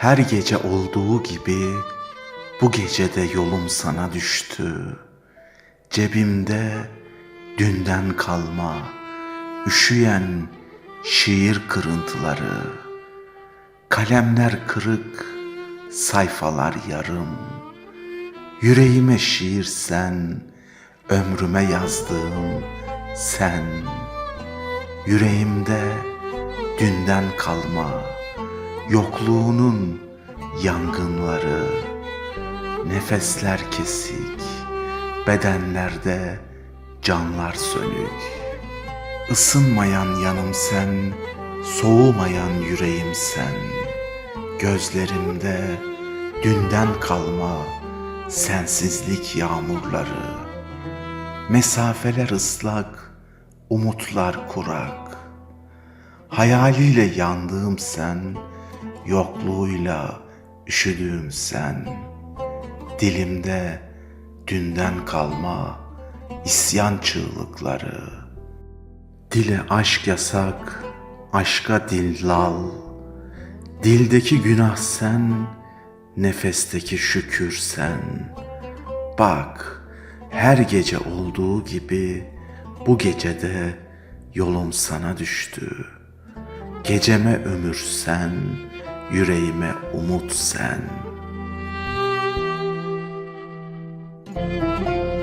Her gece olduğu gibi bu gecede yolum sana düştü. Cebimde dünden kalma, üşüyen şiir kırıntıları. Kalemler kırık, sayfalar yarım. Yüreğime şiir sen, ömrüme yazdığım sen. Yüreğimde dünden kalma, yokluğunun yangınları. Nefesler kesik, bedenlerde canlar sönük. Isınmayan yanım sen, soğumayan yüreğim sen. Gözlerimde dünden kalma sensizlik yağmurları. Mesafeler ıslak, umutlar kurak. Hayaliyle yandığım sen, yokluğuyla üşüdüğüm sen. Dilimde dünden kalma isyan çığlıkları. Dile aşk yasak, aşka dil lal. Dildeki günah sen, nefesteki şükür sen. Bak, her gece olduğu gibi bu gecede yolum sana düştü. Geceme ömür sen, yüreğime umut sen. Müzik